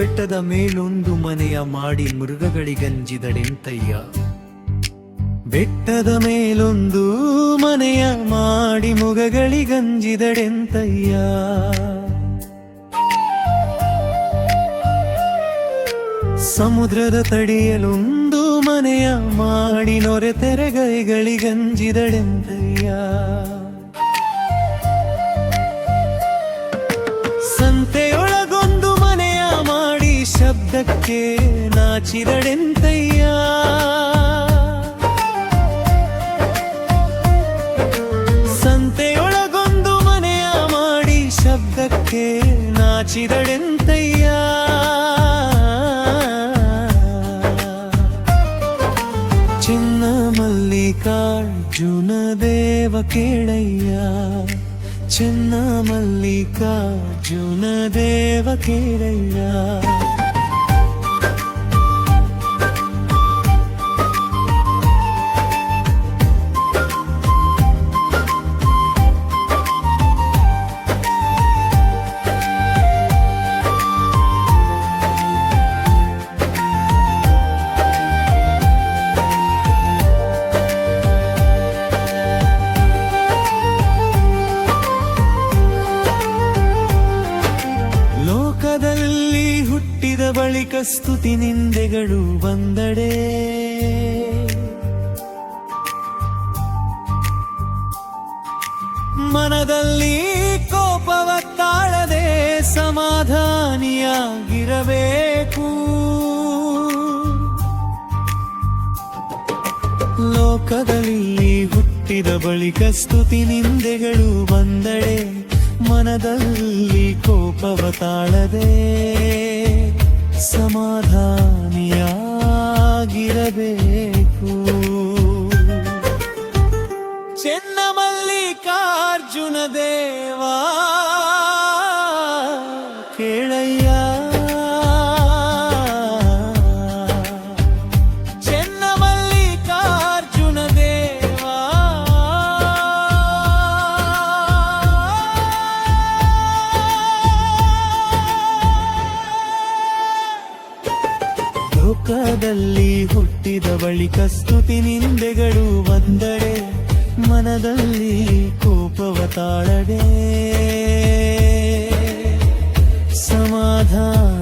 ಬೆಟ್ಟದ ಮೇಲೊಂದು ಮನೆಯ ಮಾಡಿ ಮೃಗಗಳಿಗಂಜಿದಡೆಂತಯ್ಯ ಬೆಟ್ಟದ ಮೇಲೊಂದು ಮನೆಯ ಮಾಡಿ ಮುಗಗಳಿಗಂಜಿದಡೆಂತಯ್ಯ ಸಮುದ್ರದ ತಡೆಯಲೊಂದು ಮನೆಯ ಮಾಡಿ ನೊರೆ ತೆರೆಗೈಗಳಿಗಂಜಿದಡೆಂತಯ್ಯ ಶಬ್ದಕ್ಕೆ ಸಂತೆ ಸಂತೆಯೊಳಗೊಂದು ಮನೆಯ ಮಾಡಿ ಶಬ್ದಕ್ಕೆ ನಾಚಿದಡೆಂತಯ್ಯ ಚಿನ್ನ ಮಲ್ಲಿಕಾರ್ಜುನ ದೇವ ಕೇಳಯ್ಯ. ಚಿನ್ನ ಮಲ್ಲಿಕಾರ್ಜುನ ದೇವ ಕೇಳಯ್ಯ. ಬಳಿಕ ಸ್ತುತಿ ನಿಂದೆಗಳು ಬಂದಡೆ. ಮನದಲ್ಲಿ ಕೋಪವ ತಾಳದೆ ಸಮಾಧಾನಿಯಾಗಿರಬೇಕು. ಲೋಕದಲ್ಲಿ ಹುಟ್ಟಿದ ಬಳಿಕ ಸ್ತುತಿ ನಿಂದೆಗಳು ಬಂದಡೆ. ಮನದಲ್ಲಿ ಕೋಪವ ತಾಳದೆ ಸಮಾಧಾನಿಯಾಗಿರಬೇಕು ಲೋಕದಲ್ಲಿ ಹುಟ್ಟಿದ ಬಳಿಕ ಸ್ತುತಿ ನಿಂದೆಗಳು ಬಂದಡೆ ಮನದಲ್ಲಿ ಕೋಪವ ತಾಳಡೆ ಸಮಾಧಾನ